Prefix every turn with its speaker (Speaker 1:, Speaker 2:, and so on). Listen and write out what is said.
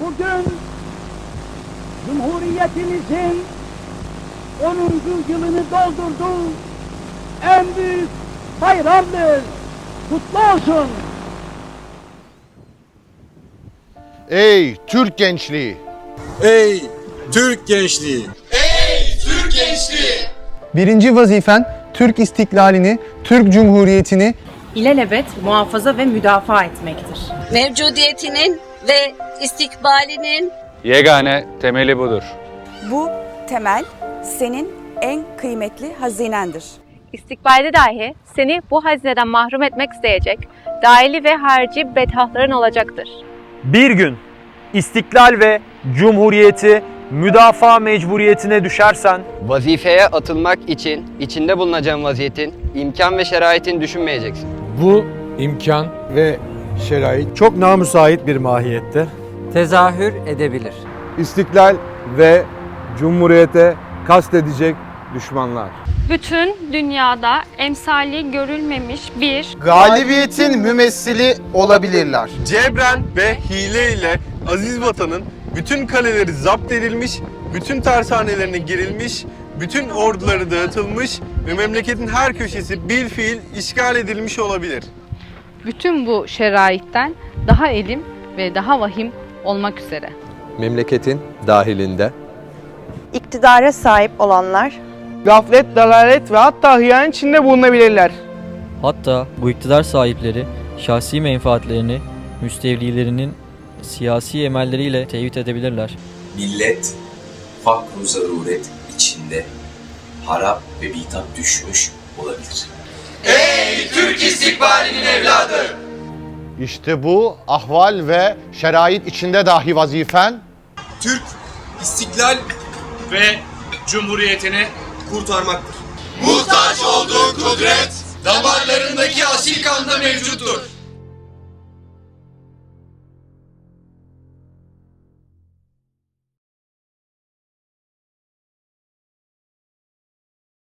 Speaker 1: Bugün Cumhuriyetimizin 10. yılını doldurdu. En büyük bayramdır. Kutlu olsun.
Speaker 2: Ey Türk gençliği!
Speaker 3: Ey Türk gençliği!
Speaker 4: Birinci vazifen Türk istiklalini, Türk Cumhuriyeti'ni
Speaker 5: ilelebet muhafaza ve müdafaa etmektir.
Speaker 6: mevcudiyetinin ve istikbalinin
Speaker 7: Yegane temeli budur.
Speaker 8: Bu temel senin en kıymetli hazinendir.
Speaker 9: İstikbalde dahi seni bu hazineden mahrum etmek isteyecek dahili ve harici bedhahtların olacaktır.
Speaker 10: Bir gün istiklal ve cumhuriyeti müdafaa mecburiyetine düşersen
Speaker 11: Vazifeye atılmak için içinde bulunacağın vaziyetin, imkan ve şeraitin düşünmeyeceksin.
Speaker 3: Bu imkan ve şerait çok namüsait bir mahiyette.
Speaker 12: tezahür edebilir.
Speaker 3: İstiklal ve cumhuriyete kastedecek düşmanlar.
Speaker 9: Bütün dünyada emsali görülmemiş bir
Speaker 4: galibiyetin mümessili olabilirler.
Speaker 2: Cebren ve hile ile aziz vatanın bütün kaleleri zapt edilmiş, bütün tersanelerine girilmiş, bütün orduları dağıtılmış ve memleketin her köşesi bil fiil işgal edilmiş olabilir.
Speaker 5: Bütün bu şeraitten daha elim ve daha vahim olmak üzere.
Speaker 3: Memleketin dahilinde
Speaker 8: İktidara sahip olanlar
Speaker 4: Gaflet, dalalet ve hatta hıyan içinde bulunabilirler.
Speaker 12: Hatta bu iktidar sahipleri şahsi menfaatlerini müstevlilerinin siyasi emelleriyle teyit edebilirler.
Speaker 11: Millet fakru zaruret içinde harap ve bitap düşmüş olabilir.
Speaker 2: İşte bu ahval ve şerait içinde dahi vazifen
Speaker 3: Türk istiklal
Speaker 7: Ve cumhuriyetini
Speaker 3: kurtarmaktır.
Speaker 2: Muhtaç olduğu kudret damarlarındaki asil